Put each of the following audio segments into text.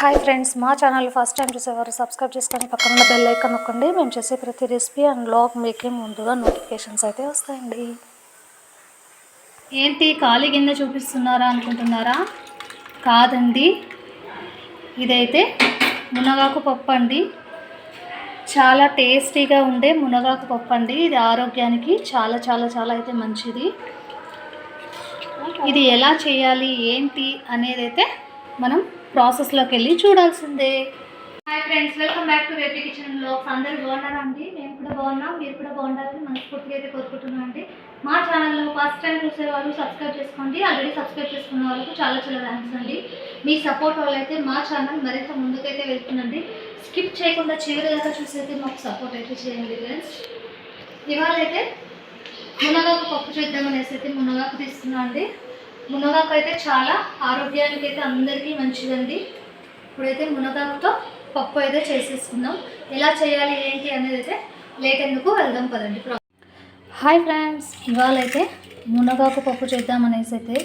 Hi friends మా channel first time చూసేవారు subscribe చేసుకొని పక్కన బెల్ ఐకాన్ నొక్కండి. మేము చేసే ప్రతి రెసిపీ అండ్ బ్లాగ్ మీకే ముందుగా నోటిఫికేషన్స్ అయితే వస్తాయండి. ఏంటి ఖాళీ కింద చూపిస్తున్నారా అనుకుంటున్నారా? కాదండి. ఇదైతే మునగాకు పప్పు అండి. చాలా టేస్టీగా ఉండే మునగాకు పప్పు అండి. ఇది ఆరోగ్యానికి చాలా చాలా చాలా అయితే మంచిది. ఇది ఎలా చేయాలి ఏంటి అనేది అయితే మనం ప్రాసెస్లోకి వెళ్ళి చూడాల్సిందే. Hi friends welcome back to రేపీ kitchen blogs అందరూ బాగున్నారా అండి మేము కూడా బాగున్నాం మీరు కూడా బాగుండాలని మనస్ఫూర్తిగా అయితే కోరుకుంటున్నాం అండి. మా ఛానల్లో ఫస్ట్ టైం చూసే వాళ్ళు సబ్స్క్రైబ్ చేసుకోండి. ఆల్రెడీ సబ్స్క్రైబ్ చేసుకున్న వాళ్ళకు చాలా చాలా థ్యాంక్స్ అండి. మీ సపోర్ట్ వల్ల అయితే మా ఛానల్ మరింత ముందుకైతే వెళ్తుందండి. స్కిప్ చేయకుండా చివరి దాకా చూసైతే మాకు సపోర్ట్ అయితే చేయండి ఫ్రెండ్స్ ఇవాళ అయితే మునగాకు పప్పు చేద్దామనేసి అయితే మునగాకు తీసుకున్నాం అండి. మునగాకు అయితే చాలా ఆరోగ్యానికి అయితే అందరికీ మంచిదండి. ఇప్పుడైతే మునగాకుతో పప్పు అయితే చేసేసుకుందాం. ఎలా చేయాలి ఏంటి అనేది అయితే లేట్ ఎందుకు వెళ్దాం పదండి. Hi friends. ఇవాళ అయితే మునగాకు పప్పు చేద్దామనేసి అయితే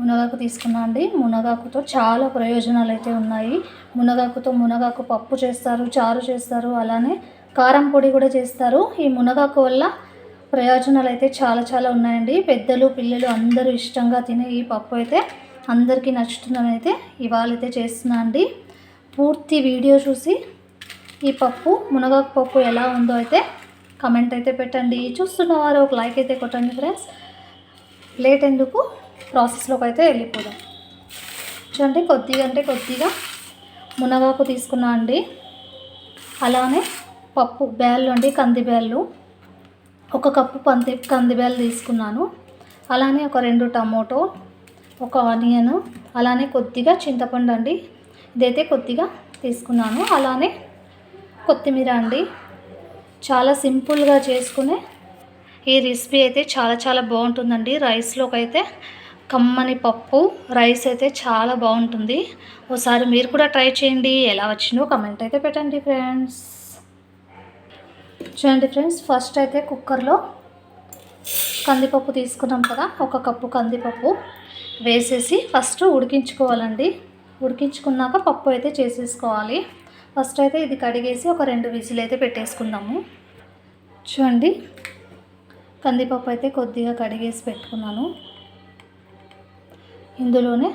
మునగాకు తీసుకున్నా అండి. మునగాకుతో చాలా ప్రయోజనాలు అయితే ఉన్నాయి. మునగాకుతో మునగాకు పప్పు చేస్తారు చారు చేస్తారు అలానే కారం పొడి కూడా చేస్తారు. ఈ మునగాకు వల్ల ప్రయోజనాలు అయితే చాలా చాలా ఉన్నాయండి. పెద్దలు పిల్లలు అందరూ ఇష్టంగా తినే ఈ పప్పు అయితే అందరికీ నచ్చుతుందని అయితే ఇవాళైతే చేస్తున్నా అండి. పూర్తి వీడియో చూసి ఈ పప్పు మునగాకు పప్పు ఎలా ఉందో అయితే కమెంట్ అయితే పెట్టండి. చూస్తున్న వారు ఒక లైక్ అయితే కొట్టండి ఫ్రెండ్స్ లేట్ ఎందుకు? ప్రాసెస్లోకి అయితే వెళ్ళిపోదాం. చూడండి కొద్దిగా అంటే కొద్దిగా మునగాకు తీసుకున్నా అండి. అలానే పప్పు బ్యాళ్ళు అండి కంది బ్యాళ్ళు. ఒక కప్పు పంది కందిబ్యాలు తీసుకున్నాను. అలానే ఒక రెండు టమోటో ఒక ఆనియన్ అలానే కొద్దిగా చింతపండు అండి. ఇదైతే కొద్దిగా తీసుకున్నాను. అలానే కొత్తిమీర అండి. చాలా సింపుల్గా చేసుకునే ఈ రెసిపీ అయితే చాలా చాలా బాగుంటుందండి. రైస్లోకి అయితే కమ్మని పప్పు రైస్ అయితే చాలా బాగుంటుంది. ఒకసారి మీరు కూడా ట్రై చేయండి. ఎలా వచ్చిందో కమెంట్ అయితే పెట్టండి ఫ్రెండ్స్. చూడండి ఫ్రెండ్స్ ఫస్ట్ అయితే కుక్కర్లో కందిపప్పు తీసుకున్నాం కదా ఒక కప్పు కందిపప్పు వేసేసి ఫస్ట్ ఉడికించుకోవాలండి. ఉడికించుకున్నాక పప్పు అయితే చేసేసుకోవాలి. ఫస్ట్ అయితే ఇది కడిగేసి ఒక రెండు విజిల్ అయితే పెట్టేసుకుందాము. చూడండి కందిపప్పు అయితే కొద్దిగా కడిగేసి పెట్టుకున్నాను. ఇందులోనే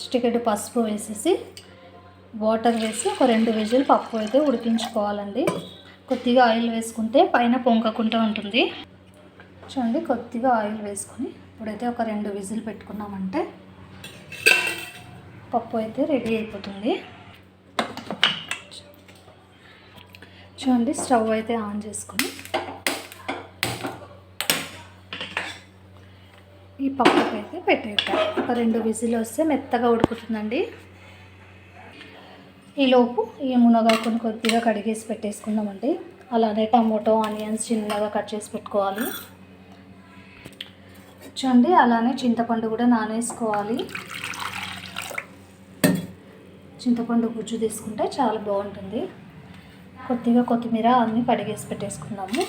చిటికెడు పసుపు వేసేసి వాటర్ వేసి ఒక రెండు విజిల్ పప్పు అయితే ఉడికించుకోవాలండి. కొద్దిగా ఆయిల్ వేసుకుంటే పైన పొంగకుండా ఉంటుంది. చూడండి కొద్దిగా ఆయిల్ వేసుకొని ఇప్పుడైతే ఒక రెండు విజిల్ పెట్టుకున్నామంటే పప్పు అయితే రెడీ అయిపోతుంది. చూడండి స్టవ్ అయితే ఆన్ చేసుకొని ఈ పప్పుకి అయితే పెట్టేద్దాం. ఒక రెండు విజిల్ వస్తే మెత్తగా ఉడుకుతుందండి. ఈలోపు ఈ మునగాకుని కొద్దిగా కడిగేసి పెట్టేసుకుందామండి. అలానే టమోటో ఆనియన్స్ చిన్నగా కట్ చేసి పెట్టుకోవాలి. చూడండి అలానే చింతపండు కూడా నానేసుకోవాలి. చింతపండు గుజ్జు తీసుకుంటే చాలా బాగుంటుంది. కొద్దిగా కొత్తిమీర అన్నీ కడిగేసి పెట్టేసుకుందాము.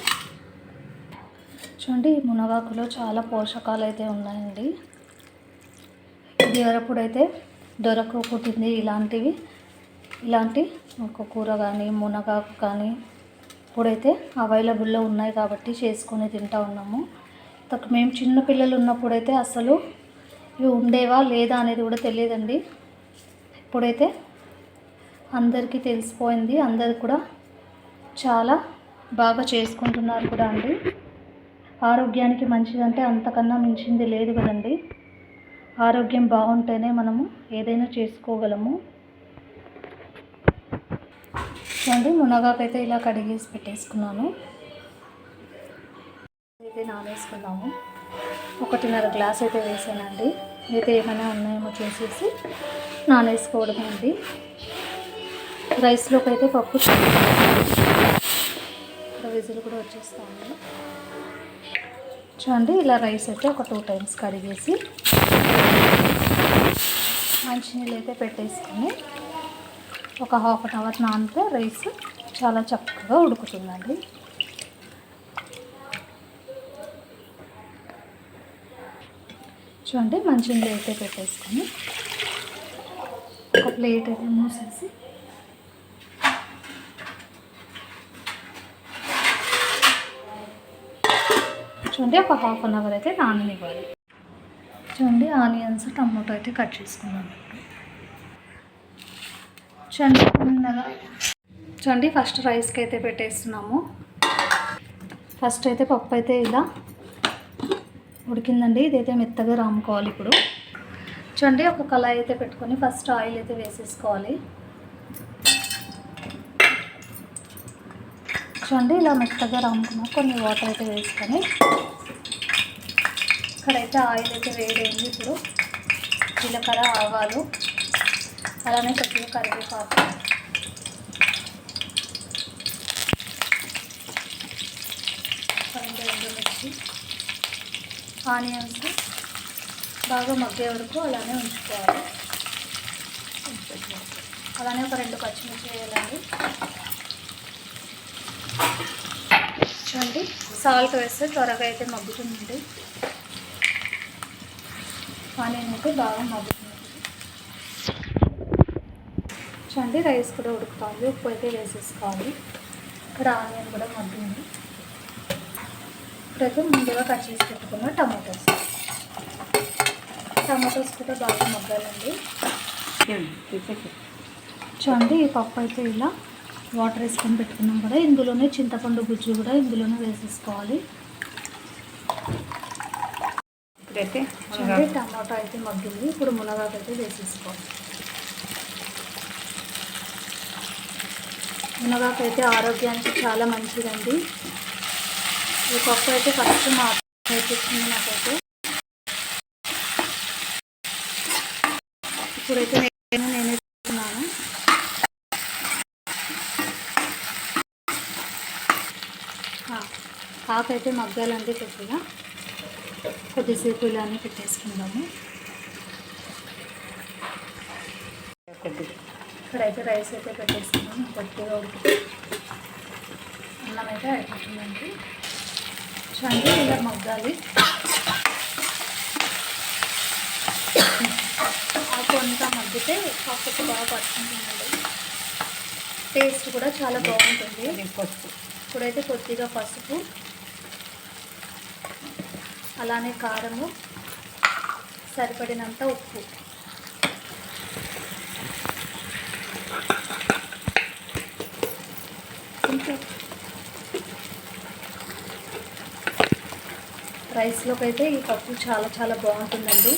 చూడండి మునగాకులో చాలా పోషకాలు అయితే ఉన్నాయండి. ఇది అయితే దొరకకుంటుంది ఇలాంటివి. ఇలాంటి ఒక కూర కానీ మునగాకు కానీ ఇప్పుడైతే అవైలబుల్లో ఉన్నాయి కాబట్టి చేసుకొని తింటా ఉన్నాము. తక్కువ మేము చిన్న పిల్లలు ఉన్నప్పుడైతే అసలు ఇవి ఉండేవా లేదా అనేది కూడా తెలియదండి. ఇప్పుడైతే అందరికీ తెలిసిపోయింది. అందరు కూడా చాలా బాగా చేసుకుంటున్నారు కూడా అండి. ఆరోగ్యానికి మంచిదంటే అంతకన్నా మించింది లేదు కదండి. ఆరోగ్యం బాగుంటేనే మనము ఏదైనా చేసుకోగలము. చూడండి మునగాకైతే ఇలా కడిగేసి పెట్టేసుకున్నాను. అయితే నానేసుకున్నాము. ఒకటిన్నర గ్లాస్ అయితే వేసానండి. అయితే ఏమైనా ఉన్నాయేమో చూసేసి నానేసుకోవడం అండి. రైస్లోకి అయితే పప్పు విజిల్ కూడా వచ్చేస్తాము చూడండి ఇలా రైస్ అయితే ఒక టూ టైమ్స్ కడిగేసి మంచినీళ్ళు అయితే పెట్టేసుకుని ఒక హాఫ్ అన్ అవర్ నానితే రైస్ చాలా చక్కగా ఉడుకుతుందండి. చూడండి మంచినీళ్ళు అయితే పెట్టేసుకొని ఒక ప్లేట్ అయితే మూసేసి చూడండి ఒక హాఫ్ అన్ అవర్ అయితే నాననివ్వాలి. చూడండి ఆనియన్స్ టమాటో అయితే కట్ చేసుకున్నాను. చూడండి చిన్నగా చూడండి ఫస్ట్ రైస్కి అయితే పెట్టేస్తున్నాము. ఫస్ట్ అయితే పప్పు అయితే ఇలా ఉడికిందండి. ఇదైతే మెత్తగా రాముకోవాలి ఇప్పుడు. చూడండి ఒక కళాయి అయితే పెట్టుకొని ఫస్ట్ ఆయిల్ అయితే వేసేసుకోవాలి. చూడండి ఇలా మెత్తగా రాముకున్నాం కొన్ని వాటర్ అయితే వేసుకొని ఇక్కడైతే ఆయిల్ అయితే వేడైంది ఇప్పుడు. జీలకర్ర ఆవాలు అలానే కొద్దిగా కరివేపాకు మిర్చి ఆనియన్స్ బాగా మగ్గే వరకు అలానే ఉంచుకోవాలి అలానే ఒక రెండు పచ్చిమిర్చి వేయాలండి చూడండి సాల్ట్ వేస్తే త్వరగా అయితే మగ్గుతుందండి ఆనియన్ అయితే బాగా మగ్గుతుంది చూడండి రైస్ కూడా ఉడుకుతుంది ఉప్పు అయితే వేసేసుకోవాలి. ఇక్కడ ఆనియన్ కూడా మగ్గింది. ఇప్పుడైతే ముందుగా కట్ చేసి పెట్టుకున్న టమాటోస్. టమాటోస్ కూడా బాగా మగ్గాలండి. చూడండి ఈ పప్పు అయితే ఇలా వాటర్ వేసుకొని పెట్టుకున్నాం కదా ఇందులోనే చింతపండు గుజ్జు కూడా ఇందులోనే వేసేసుకోవాలి. ఇప్పుడైతే చూడండి టమాటా అయితే మగ్గింది ఇప్పుడు మునగాకు అయితే వేసేసుకోవాలి. మునగాకు అయితే ఆరోగ్యానికి చాలా మంచిదండి. ఈ పప్పు అయితే ఫస్ట్ మా నేర్పించింది నాకైతే. ఇప్పుడైతే నేను నేనే తీసుకున్నాను పాప అయితే మగ్గాలండి కొద్దిగా కొద్దిసేపు ఇలానే పెట్టేసుకుందాము. కొద్దిగా. ఇక్కడైతే రైస్ అయితే పెట్టేసుకున్నాము కొద్దిగా ఉడికి అన్నం అయితే అయిపోతుందండి. చూడండి ఇలా మగ్గాలి. ఆకు అంతా మగ్గితే పప్పుకు బాగా పట్టుకుంటుందండి. టేస్ట్ కూడా చాలా బాగుంటుంది. పసుపు. ఇప్పుడైతే కొద్దిగా పసుపు అలానే కారము సరిపడినంత ఉప్పు. రైస్లోకి అయితే ఈ పప్పు చాలా చాలా బాగుంటుందండి.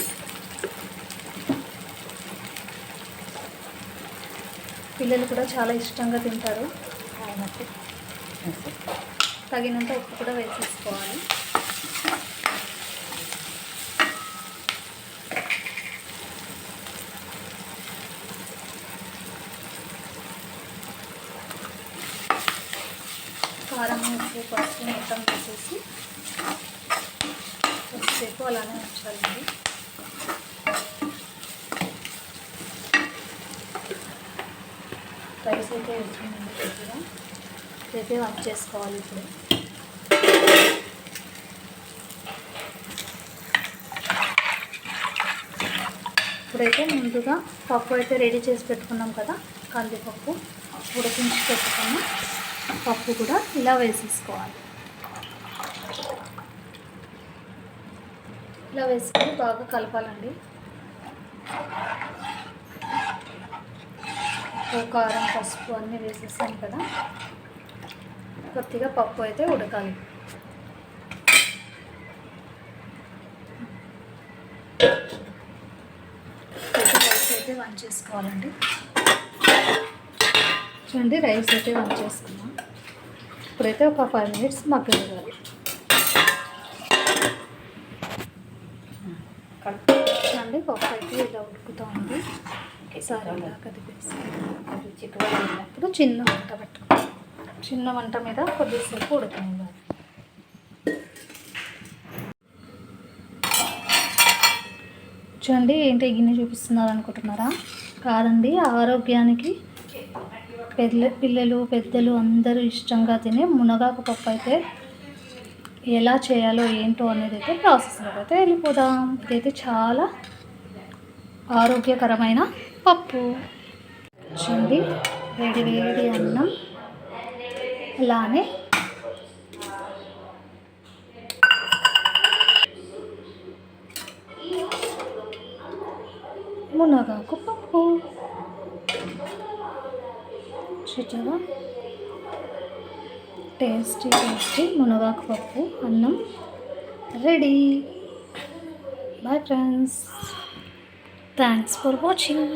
పిల్లలు కూడా చాలా ఇష్టంగా తింటారు. తగినంత ఉప్పు కూడా వేసేసుకోవాలి. కారం ఉప్పు పసుపు మొత్తం వేసేసి కొద్దిసేపు అలానే ఉంచాలండి రైస్ అయితే వేసుకుందండి కొద్దిగా. రేపే వంట చేసుకోవాలి ఇప్పుడు. ఇప్పుడైతే ముందుగా పప్పు అయితే రెడీ చేసి పెట్టుకున్నాం కదా కందిపప్పు ఉడికించి పెట్టుకున్న పప్పు కూడా ఇలా వేసేసుకోవాలి. ఇట్లా వేసుకొని బాగా కలపాలండి. కారం పసుపు అన్నీ వేసేసాం కదా. కొద్దిగా పప్పు అయితే ఉడకాలి. అయితే రైస్ అయితే వన్ చేసుకోవాలండి చూడండి రైస్ అయితే వన్ చేసుకున్నాం ఇప్పుడైతే ఒక ఫైవ్ మినిట్స్ మగ్గనివ్వాలి కలుపు చూడండి పప్పు అయితే ఇలా ఉడుకుతూ ఉంది ఒకసారి ఇలా కదిపేసి ఇప్పుడు చిన్న వంట పెట్టుకోవాలి చిన్న వంట మీద కొద్దిసేపు ఉడకనివ్వాలి. చూడండి ఏంటి గిన్నె చూపిస్తున్నారు అనుకుంటున్నారా? కాదండి ఆరోగ్యానికి పెద్ద పిల్లలు పెద్దలు అందరూ ఇష్టంగా తినే మునగాకు పప్పు అయితే ఎలా చేయాలో ఏంటో అనేది అయితే ప్రాసెస్లోకి అయితే వెళ్ళిపోదాం. ఇదైతే చాలా ఆరోగ్యకరమైన పప్పు. చింది వేడి వేడి అన్నం. అలానే మునగాకు పప్పు. చూచారా టేస్టీ టేస్టీ మునగాకు పప్పు అన్నం. Ready. Bye friends. Thanks for watching.